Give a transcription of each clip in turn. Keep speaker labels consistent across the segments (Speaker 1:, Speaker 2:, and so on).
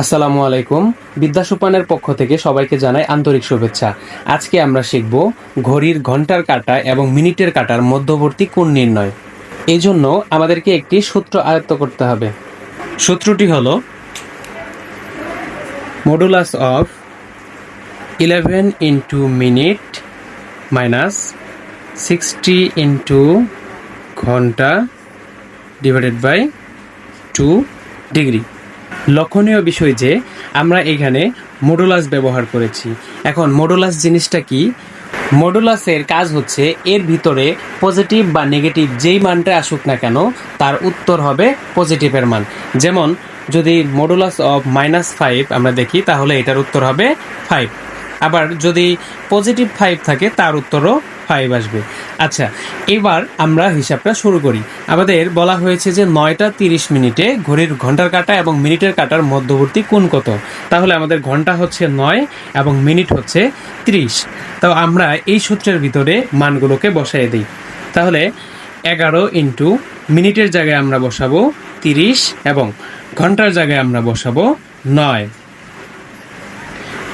Speaker 1: আসসালামু আলাইকুম। বিদ্যাসোপানের পক্ষ থেকে সবাইকে জানাই আন্তরিক শুভেচ্ছা। আজকে আমরা শিখব ঘড়ির ঘণ্টার কাটা এবং মিনিটের কাটার মধ্যবর্তী কোণ নির্ণয়। এই জন্য আমাদেরকে একটি সূত্র আয়ত্ত করতে হবে। সূত্রটি হল modulus of eleven into minute minus sixty into ঘণ্টা ডিভাইডেড বাই টু ডিগ্রি লক্ষণীয় বিষয় যে, আমরা এখানে মডুলাস ব্যবহার করেছি। এখন মডুলাস জিনিসটা কি? মডুলাসের কাজ হচ্ছে এর ভিতরে পজিটিভ বা নেগেটিভ যেই মানটা আসুক না কেন, তার উত্তর হবে পজিটিভের মান। যেমন, যদি মডুলাস অফ মাইনাস ফাইভ আমরা দেখি, তাহলে এটার উত্তর হবে ফাইভ আবার যদি পজিটিভ ফাইভ থাকে, তার উত্তরও ফাইভ আসবে। আচ্ছা এবার আমরা হিসাবটা শুরু করি। আমাদের বলা হয়েছে যে নয়টা তিরিশ মিনিটে ঘড়ির ঘণ্টার কাটা এবং মিনিটের কাটার মধ্যবর্তী কোণ কত? তাহলে আমাদের ঘণ্টা হচ্ছে নয় এবং মিনিট হচ্ছে ত্রিশ। তো আমরা এই সূত্রের ভিতরে মানগুলোকে বসাই দিই। তাহলে এগারো ইন্টু মিনিটের জায়গায় আমরা বসাবো তিরিশ এবং ঘণ্টার জায়গায় আমরা বসাবো নয়।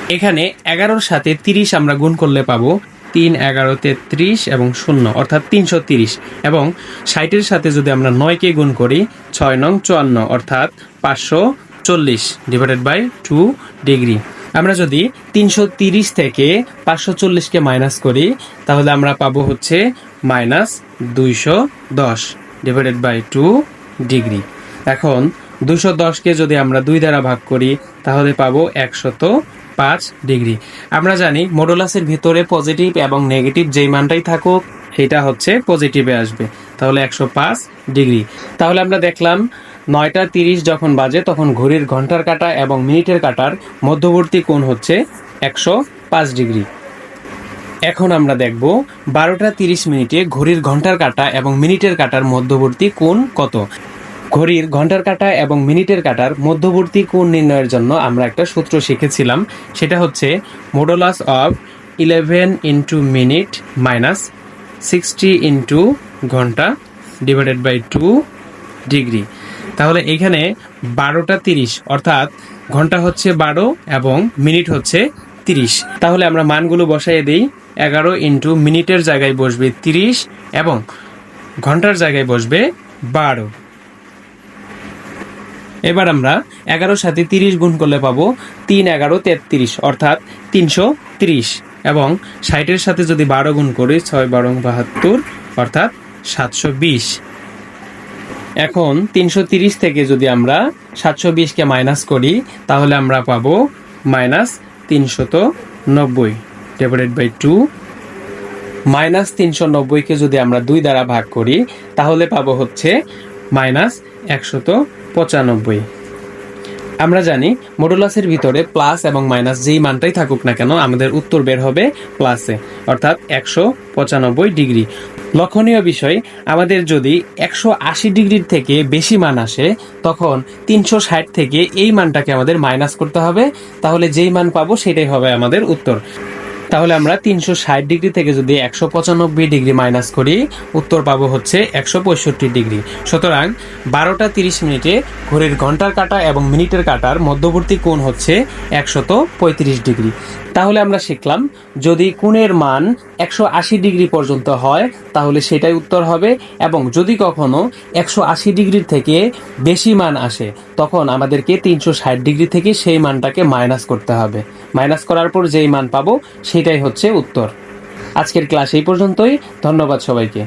Speaker 1: এখানে এগারোর সাথে তিরিশ আমরা গুণ করলে পাবো তিন, এগারো, তেত্রিশ এবং শূন্য, অর্থাৎ তিনশো তিরিশ। এবং ষাটের সাথে যদি আমরা নয়কে গুণ করি, ছয় নং চুয়ান্ন, অর্থাৎ পাঁচশো চল্লিশ ডিভাইডেড বাই টু ডিগ্রি আমরা যদি তিনশো তিরিশ থেকে পাঁচশো চল্লিশকে মাইনাস করি, তাহলে আমরা পাবো হচ্ছে মাইনাস দুইশো দশ ডিভাইডেড বাই টু ডিগ্রি এখন দুশো দশকে যদি আমরা দুই দ্বারা ভাগ করি, তাহলে পাবো একশত পাঁচ ডিগ্রি। আমরা জানি মডুলাসের ভিতরে পজিটিভ এবং নেগেটিভ যেই মানটাই থাকুক সেটা হচ্ছে পজিটিভে আসবে। তাহলে একশো পাঁচ ডিগ্রি। তাহলে আমরা দেখলাম নয়টা তিরিশ যখন বাজে, তখন ঘড়ির ঘণ্টার কাঁটা এবং মিনিটের কাঁটার মধ্যবর্তী কোণ হচ্ছে একশো পাঁচ ডিগ্রি। এখন আমরা দেখব বারোটা তিরিশ মিনিটে ঘড়ির ঘণ্টার কাঁটা এবং মিনিটের কাঁটার মধ্যবর্তী কোণ কত। ঘড়ির ঘণ্টার কাটা এবং মিনিটের কাটার মধ্যবর্তী কোণ নির্ণয়ের জন্য আমরা একটা সূত্র শিখেছিলাম। সেটা হচ্ছে modulus of eleven into minute minus sixty into ঘণ্টা ডিভাইডেড বাই টু ডিগ্রি তাহলে এখানে বারোটা তিরিশ, অর্থাৎ ঘণ্টা হচ্ছে বারো এবং মিনিট হচ্ছে তিরিশ। তাহলে আমরা মানগুলো বসাইয়ে দিই। এগারো ইন্টু মিনিটের জায়গায় বসবে তিরিশ এবং ঘণ্টার জায়গায় বসবে বারো। এবার আমরা এগারোর সাথে তিরিশ গুণ করলে পাবো তিন এগারো তেত্রিশ, অর্থাৎ তিনশো তিরিশ। এবং ষাটের সাথে যদি বারো গুণ করি, ছয় বারো বাহাত্তর, অর্থাৎ সাতশো বিশ। এখন তিনশো তিরিশ থেকে যদি আমরা সাতশো বিশকে মাইনাস করি, তাহলে আমরা পাবো মাইনাস তিনশত নব্বই ডিভাইডেড বাই টু মাইনাস তিনশো নব্বইকে যদি আমরা দুই দ্বারা ভাগ করি, তাহলে পাবো হচ্ছে মাইনাস একশত পঁচানব্বই। আমরা জানি মডুলাসের ভিতরে প্লাস এবং মাইনাস যেই মানটাই থাকুক না কেন আমাদের উত্তর বের হবে প্লাসে অর্থাৎ একশো পঁচানব্বই ডিগ্রি। লক্ষণীয় বিষয়, আমাদের যদি একশো আশি ডিগ্রির থেকে বেশি মান আসে, তখন তিনশো ষাট থেকে এই মানটাকে আমাদের মাইনাস করতে হবে, তাহলে যেই মান পাবো সেটাই হবে আমাদের উত্তর। তাহলে আমরা তিনশো ষাট ডিগ্রি থেকে যদি একশো পঁচানব্বই ডিগ্রি মাইনাস করি, উত্তর পাবো হচ্ছে একশো পঁয়ষট্টি ডিগ্রি। সুতরাং বারোটা তিরিশ মিনিটে ঘড়ির ঘণ্টার কাটা এবং মিনিটের কাটার মধ্যবর্তী কোণ হচ্ছে একশত পঁয়ত্রিশ ডিগ্রি। তাহলে আমরা শিখলাম, যদি কোণের মান একশো আশি ডিগ্রি পর্যন্ত হয়, তাহলে সেটাই উত্তর হবে, এবং যদি কখনো একশো আশি ডিগ্রির থেকে বেশি মান আসে, তখন আমাদেরকে তিনশো ষাট ডিগ্রি থেকে সেই মানটাকে মাইনাস করতে হবে। মাইনাস করার পর যেই মান পাবো, সেটাই হচ্ছে উত্তর। আজকের ক্লাস এই পর্যন্তই, ধন্যবাদ সবাইকে।